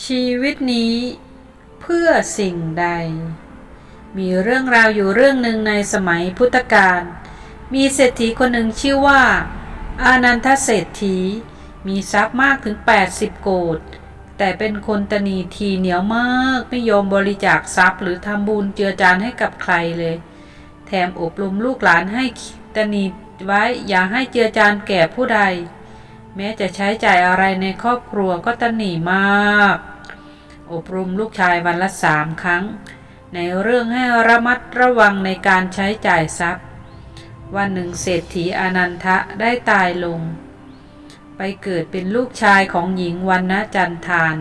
ชีวิตนี้เพื่อสิ่งใด มีเรื่องราวอยู่เรื่องหนึ่งในสมัยพุทธกาล มีเศรษฐีคนหนึ่งชื่อว่า อานันทเศรษฐี มีทรัพย์มากถึง 80 โกดแต่เป็นคนตนีทีเหนียวมากไม่ยอมบริจาคทรัพย์ หรือทำบุญเจือจานให้กับใครเลย แถมอบรมลูกหลานให้ตนีไว้อย่าให้เจือจานแก่ผู้ใด แม้จะใช้จ่ายอะไรในครอบครัวก็ตนีมาก อบรมลูกชายวันละสามครั้ง ในเรื่องให้ระมัดระวังในการใช้จ่ายทรัพย์ วันหนึ่งเศรษฐีอนันทะได้ตายลง ไปเกิดเป็นลูกชายของหญิงวันนะจันทาน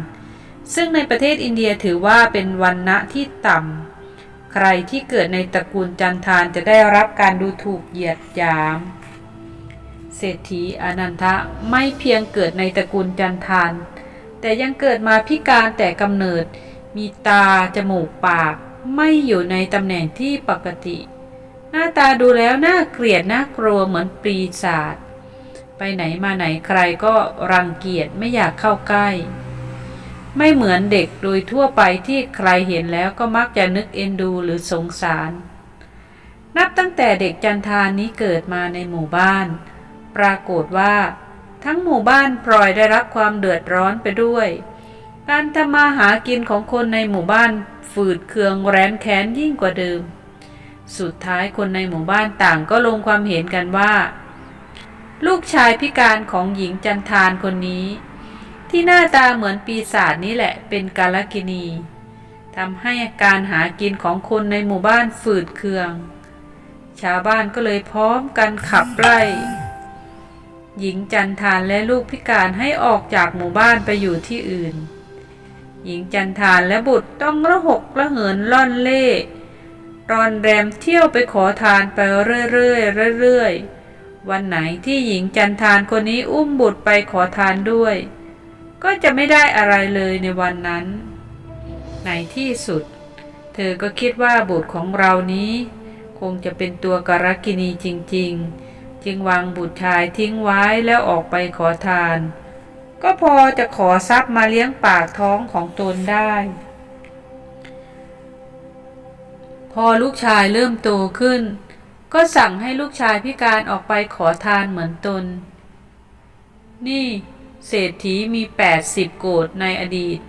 ซึ่งในประเทศอินเดียถือว่าเป็นวันนะที่ต่ำใครที่เกิดในตระกูลจันทานจะได้รับการดูถูกเหยียดหยาม เศรษฐีอนันทะไม่เพียงเกิดในตระกูลจันทาน แต่ยังเกิดมาพิการแต่กำเนิด มีตา จมูก ปาก ไม่อยู่ในตำแหน่งที่ปกติ หน้าตาดูแล้วน่าเกลียดน่ากลัวเหมือนปีศาจ ไปไหนมาไหนใครก็รังเกียจไม่อยากเข้าใกล้ ไม่เหมือนเด็กโดยทั่วไปที่ใครเห็นแล้วก็มักจะนึกเอ็นดูหรือสงสาร นับตั้งแต่เด็กจันทานนี้เกิดมาในหมู่บ้าน ปรากฏว่า ทั้งหมู่บ้านพลอยได้รับความเดือดร้อนไปด้วย การทำมาหากินของคนในหมู่บ้านฝืดเคืองแร้นแค้นยิ่งกว่าเดิม สุดท้ายคนในหมู่บ้านต่างก็ลงความเห็นกันว่า ลูกชายพิการของหญิงจันทานคนนี้ ที่หน้าตาเหมือนปีศาจนี้แหละเป็นกาลกินีทำให้การหากินของคนในหมู่บ้านฝืดเคือง ชาวบ้านก็เลยพร้อมกันขับไล่ หญิงจันทานและลูกพิการให้ออกจากหมู่บ้านไปอยู่ที่อื่น หญิงจันทานและบุตรต้องระหกระเหินล่อนเล่รอนแรมเที่ยวไปขอทานไปเรื่อยๆเรื่อยๆ วันไหนที่หญิงจันทานคนนี้อุ้มบุตรไปขอทานด้วย ก็จะไม่ได้อะไรเลยในวันนั้น ในที่สุด เธอก็คิดว่าบุตรของเรานี้ คงจะเป็นตัวการกินีจริง ๆ จึงวางบุตรชายทิ้งไว้แล้วออกไปขอทาน ก็พอจะขอทรัพย์มาเลี้ยงปากท้องของตนได้ พอลูกชายเริ่มโตขึ้น ก็สั่งให้ลูกชายพิการออกไปขอทานเหมือนตน นี่เศรษฐีมี 80 โกดในอดีต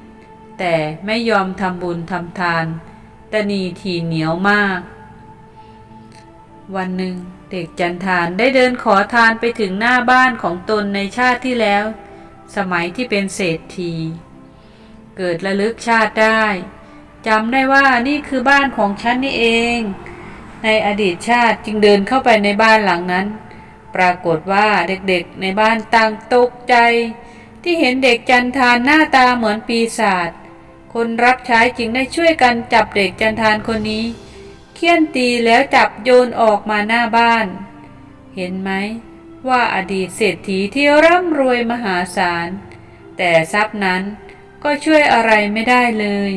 แต่ไม่ยอมทำบุญทำทาน แต่นีทีเหนียวมาก วันหนึ่งเด็กจันทานได้เดินขอทานไปถึงหน้าบ้านของตนในชาติที่แล้ว สมัยที่เป็นเศรษฐี เกิดระลึกชาติได้จำได้ว่านี่คือบ้านของฉันนี่เอง ในอดีตชาติจึงเดินเข้าไปในบ้านหลังนั้น ปรากฏว่าเด็กๆในบ้านต่างตกใจ ที่เห็นเด็กจันทานหน้าตาเหมือนปีศาจคนรับใช้จึงได้ช่วยกันจับเด็กจันทานคนนี้ เคี่ยนตีแล้วจับโยนออกมาหน้าบ้าน เห็นไหมว่าอดีตเศรษฐีที่ร่ำรวยมหาศาล แต่ทรัพย์นั้นก็ช่วยอะไรไม่ได้เลย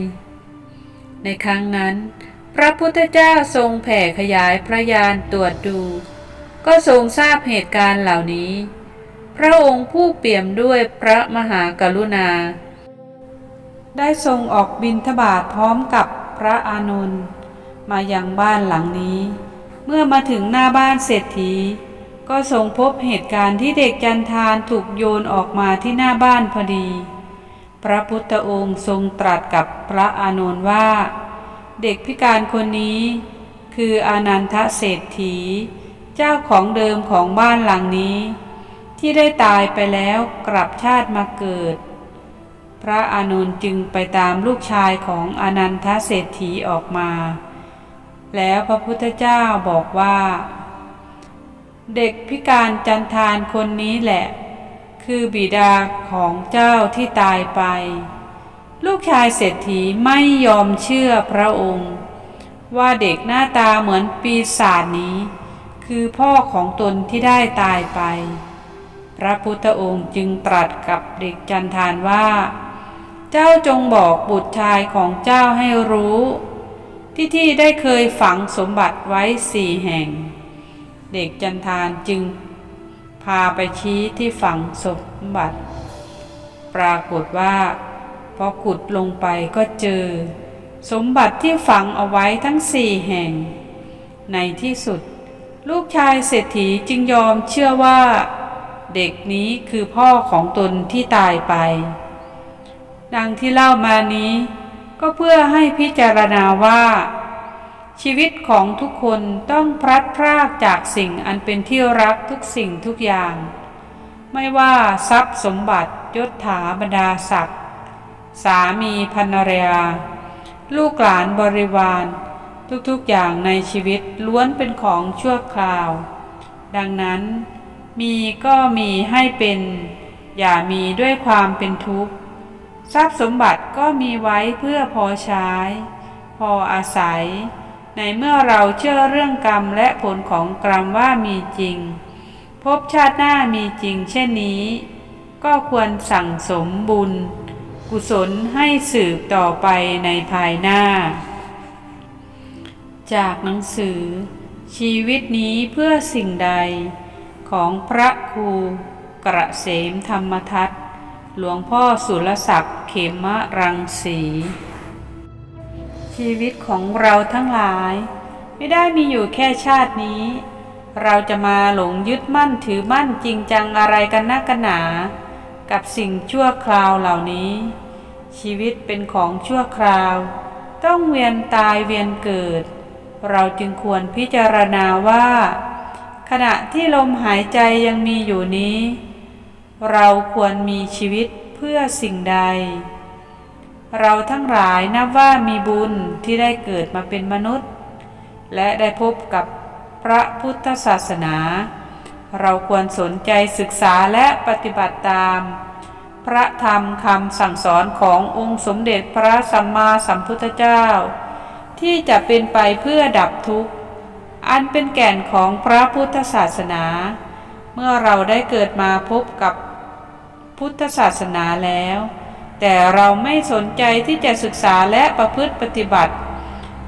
ในครั้งนั้น พระพุทธเจ้าทรงแผ่ขยายพระญาณตรวจดู ก็ทรงทราบเหตุการณ์เหล่านี้ พระองค์ผู้เปี่ยมด้วยพระมหากรุณา ได้ทรงออกบินทบาทพร้อมกับพระอานนท์ มายังบ้านหลังนี้ เมื่อมาถึงหน้าบ้านเศรษฐี ก็ทรงพบเหตุการณ์ที่เด็กจันทานถูกโยนออกมาที่หน้าบ้านพอดี พระพุทธองค์ทรงตรัสกับพระอานนท์ว่า เด็กพิการคนนี้ คืออานันทเศรษฐี เจ้าของเดิมของบ้านหลังนี้ ที่ได้ตายไปแล้วกลับชาติมาเกิดพระอานนท์จึงไปตามลูกชายของอนันทเศรษฐีออกมา แล้วพระพุทธเจ้าบอกว่า เด็กพิการจันทานคนนี้แหละ คือบิดาของเจ้าที่ตายไป ลูกชายเศรษฐีไม่ยอมเชื่อพระองค์ ว่าเด็กหน้าตาเหมือนปีศาจนี้ คือพ่อของตนที่ได้ตายไป พระพุทธองค์จึงตรัสกับเด็กจันทานว่า เจ้าจงบอกบุตรชายของเจ้าให้รู้ ที่ที่ได้เคยฝังสมบัติไว้สี่แห่ง เด็กจันทานจึง พาไปชี้ที่ฝังสมบัติ ปรากฏว่าพอขุดลงไปก็เจอ สมบัติที่ฝังเอาไว้ทั้งสี่แห่ง ในที่สุด ลูกชายเศรษฐีจึงยอมเชื่อว่า เด็กนี้คือพ่อของตนที่ตายไป ดังที่เล่ามานี้ ก็เพื่อให้พิจารณาว่า ชีวิตของทุกคนต้องพลัดพรากจากสิ่งอันเป็นที่รักทุกสิ่งทุกอย่าง ไม่ว่าทรัพย์สมบัติยศถาบรรดาศักดิ์สามีภรรยา ลูกหลานบริวาร ทุกๆอย่างในชีวิตล้วนเป็นของชั่วคราว ดังนั้นมีก็มีให้เป็น อย่ามีด้วยความเป็นทุกข์ ทรัพย์สมบัติก็มีไว้เพื่อพอใช้ พออาศัย ในเมื่อเราเชื่อเรื่องกรรมและผลของกรรมว่ามีจริง พบชาติหน้ามีจริงเช่นนี้ ก็ควรสั่งสมบุญ กุศลให้สืบต่อไปในภายหน้า จากหนังสือ ชีวิตนี้เพื่อสิ่งใด ของพระครูกระเสมธรรมทัต หลวงพ่อสุรศักดิ์เขมรังสี ชีวิตของเราทั้งหลาย ไม่ได้มีอยู่แค่ชาตินี้ เราจะมาหลงยึดมั่นถือมั่นจริงจังอะไรกันนักกันหนา กับสิ่งชั่วคราวเหล่านี้ ชีวิตเป็นของชั่วคราว ต้องเวียนตายเวียนเกิด เราจึงควรพิจารณาว่า ขณะที่ลมหายใจยังมีอยู่นี้ เราควรมีชีวิตเพื่อสิ่งใด เราทั้งหลายนับว่ามีบุญที่ได้เกิดมาเป็นมนุษย์ และได้พบกับพระพุทธศาสนา เราควรสนใจศึกษาและปฏิบัติตาม พระธรรมคำสั่งสอนขององค์สมเด็จพระสัมมาสัมพุทธเจ้า ที่จะเป็นไปเพื่อดับทุกข์ อันเป็นแก่นของพระพุทธศาสนา เมื่อเราได้เกิดมาพบกับ พุทธศาสนาแล้ว แต่เราไม่สนใจที่จะศึกษาและประพฤติปฏิบัติ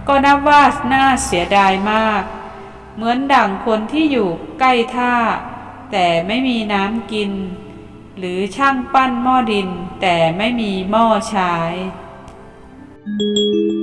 ก็นับว่าน่าเสียดายมาก เหมือนดั่งคนที่อยู่ใกล้ท่า แต่ไม่มีน้ำกิน หรือช่างปั้นหม้อดินแต่ไม่มีหม้อใช้ Thank you.